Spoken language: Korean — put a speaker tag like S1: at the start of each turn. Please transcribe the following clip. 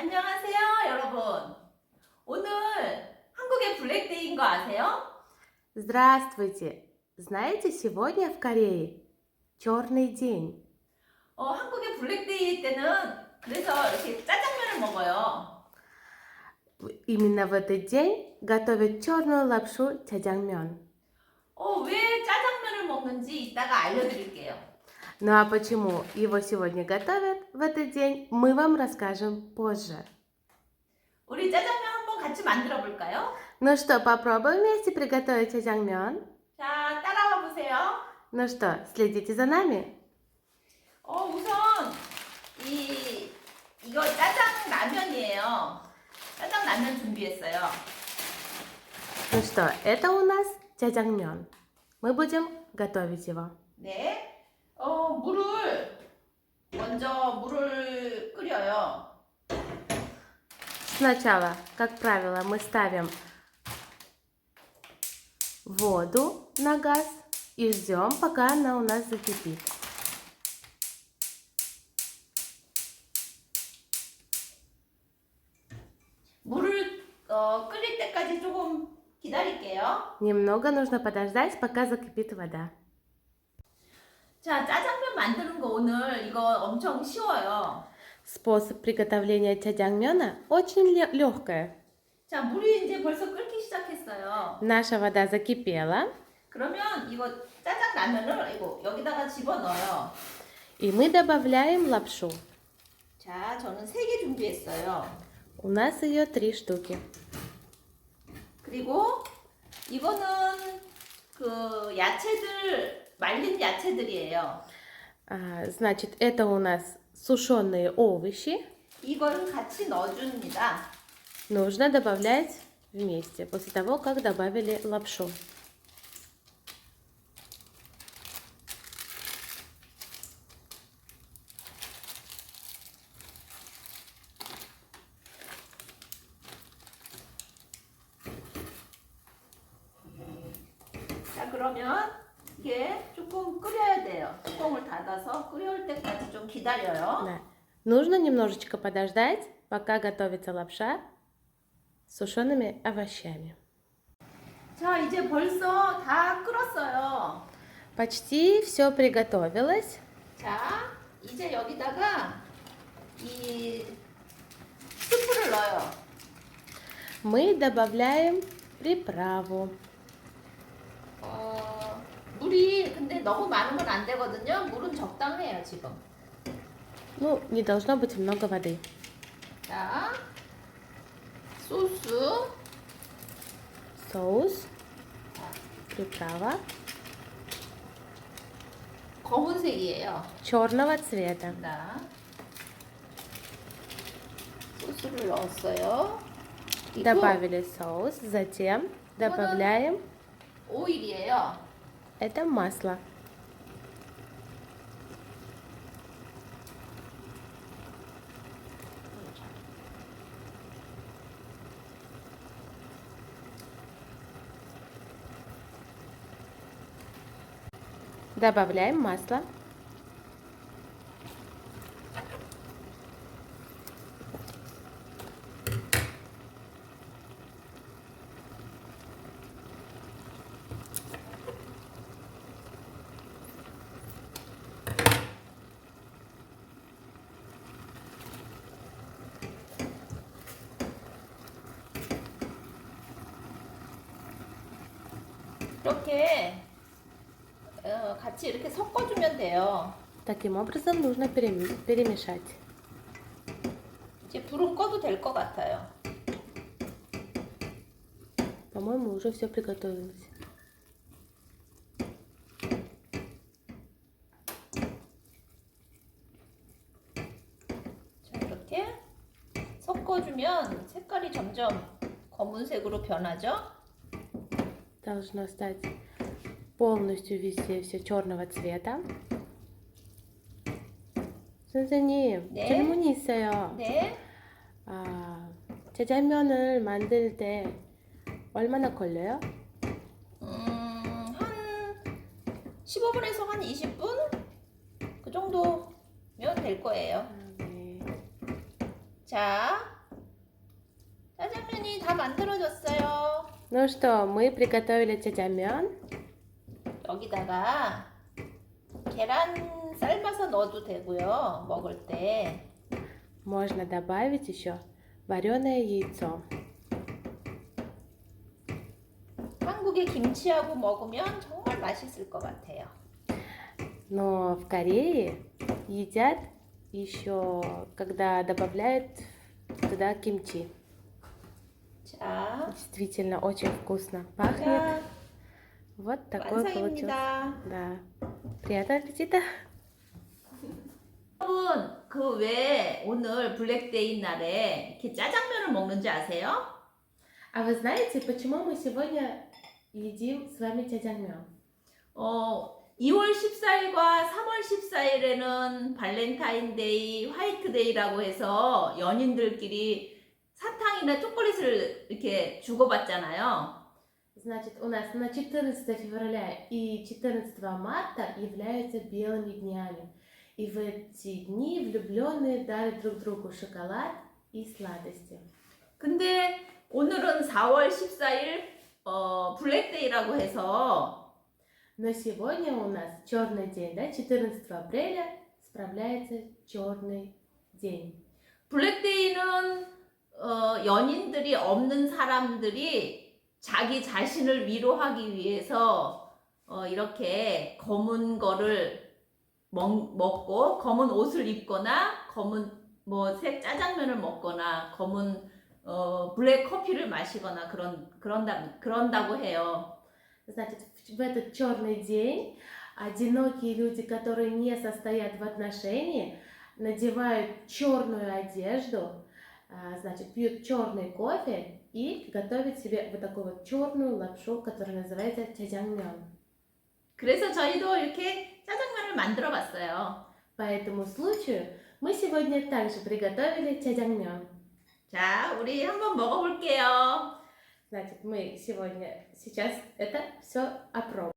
S1: 안녕하세요, 여러분. 오늘 한국의 블랙데이인 거 아세요?
S2: Здравствуйте! Знаете, сегодня в Корее черный день.
S1: 어, 한국의 블랙데이 때는 그래서 이렇게 짜장면을 먹어요.
S2: Именно в этот день готовят черную лапшу чаджангмён.
S1: 어, 왜 짜장면을 먹는지 이따가 알려드릴게요.
S2: Ну а почему его сегодня готовят в этот день, мы вам расскажем позже.
S1: 우리 짜장면 한번 같이 만들어 볼까요?
S2: Ну что, попробуем вместе приготовить чаджангмён?
S1: 자, 따라와 보세요.
S2: Ну что, следите за нами?
S1: 어, 우선 이 이거 짜장 라면이에요. 짜장 라면 준비했어요.
S2: Ну что, это у нас чаджангмён. Мы будем готовить его.
S1: 네. 어, 물을 먼저 물을 끓여요.
S2: Сначала, как правило, мы ставим воду на газ и ждем, пока она у нас закипит.
S1: 물을 어, 끓일 때까지 조금 기다릴게요.
S2: Немного нужно подождать, пока закипит вода.
S1: 자, 짜장면 만드는 거 오늘 이거 엄청 쉬워요.
S2: Способ приготовления чаджангмёна очень легкое.
S1: 자, 물이 이제 벌써 끓기 시작했어요.
S2: Наша вода закипела,
S1: 그러면 이거 짜장 라면을 이거 여기다가 집어 넣어요.
S2: и мы добавляем лапшу.
S1: 자, 저는 세 개 준비했어요.
S2: У нас ее три штуки.
S1: 그리고 이거는 그 야채들 말린 야채들이에요.
S2: А, значит, это у нас сушеные овощи.
S1: 이거를 같이 넣어줍니다.
S2: Нужно добавлять вместе, после того, как добавили лапшу.
S1: 자, 그러면 이게 조금 끓여야 돼요. 뚜껑을 닫아서 끓여올 때까지 좀 기다려요.
S2: Да. Нужно немножечко подождать, пока готовится лапша с сушеными овощами.
S1: 자, 이제 벌써 다 끓었어요.
S2: Почти все приготовилось.
S1: 자, 이제 여기다가 이 스프를 넣어요.
S2: Мы добавляем приправу.
S1: 어, 물이 근데 너무 많으면 안 되거든요. 물은 적당해요, 지금.
S2: Ну, не должно быть много воды.
S1: 자, 소스,
S2: Соус, приправа
S1: 검은색이에요.
S2: черного цвета.
S1: 자, 소스를 넣었어요. 그리고
S2: Добавили соус, затем добавляем
S1: 오일이에요.
S2: Это масло. Добавляем масло.
S1: 이렇게 어, 같이 이렇게 섞어주면 돼요.
S2: Таким образом нужно перем- перемешать.
S1: 이제 불은 꺼도 될 것 같아요.
S2: По-моему, уже все приготовилось.
S1: 자, 이렇게 섞어주면 색깔이 점점 검은색으로 변하죠.
S2: Должно стать полностью везде все черного цвета. 선생님,
S1: 네.
S2: 질문이 있어요.
S1: 네.
S2: 아, 짜장면을 만들 때 얼마나 걸려요?
S1: 음, 한 15분에서 한 20분? 그 정도면 될 거예요.
S2: 아, 네.
S1: 자, 짜장면이 다 만들어졌어요.
S2: Ну что, мы приготовили 짜장면.
S1: 여기다가 계란 삶아서 넣어도 되고요. 먹을 때.
S2: Можно добавить еще вареное яйцо.
S1: 한국의 김치하고 먹으면 정말 맛있을 것 같아요.
S2: Но в Корее едят еще, когда добавляют туда кимчи.
S1: 자,
S2: Действительно очень вкусно. Пахнет.
S1: 자
S2: Вот такой получился.
S1: 완성입니다.
S2: Да. Приятного аппетита.
S1: 여러분, 그 왜 오늘 블랙데이 날에 이렇게 짜장면을 먹는지 아세요?
S2: А вы знаете, почему мы сегодня едим с вами 짜장면?
S1: 어, 2월 14일과 3월 14일에는 발렌타인데이, 화이트데이라고 해서 연인들끼리 사탕이나 초콜릿을 이렇게 주고받잖아요.
S2: Значит, у нас на 14 февраля и 14 марта являются белыми днями. И в эти дни влюбленные дарят друг другу шоколад и сладости.
S1: 근데 오늘은 4월 14일 어, 블랙데이라고 해서
S2: Но сегодня у нас черный день, да? 14 апреля справляется черный день.
S1: 블랙데이는 어, 연인들이 없는 사람들이 자기 자신을 위로하기 위해서 어, 이렇게 검은 거를 먹, 먹고 검은 옷을 입거나 검은 뭐 색 짜장면을 먹거나 검은 어, 블랙 커피를 마시거나 그런 그런다 그런다고 해요.
S2: Значит, в в этот черный день одинокие люди, которые не состоят в отношении, надевают черную одежду, а, значит, пьют черный кофе и готовят себе вот такую вот черную лапшу, которая называется чаджангмён.
S1: 그래서 저희도 이렇게 짜장면을 만들어 봤어요.
S2: По этому случаю мы сегодня также приготовили чаджангмён.
S1: 자, 우리 한번 먹어볼게요.
S2: Значит, мы сегодня сейчас это все опробуем.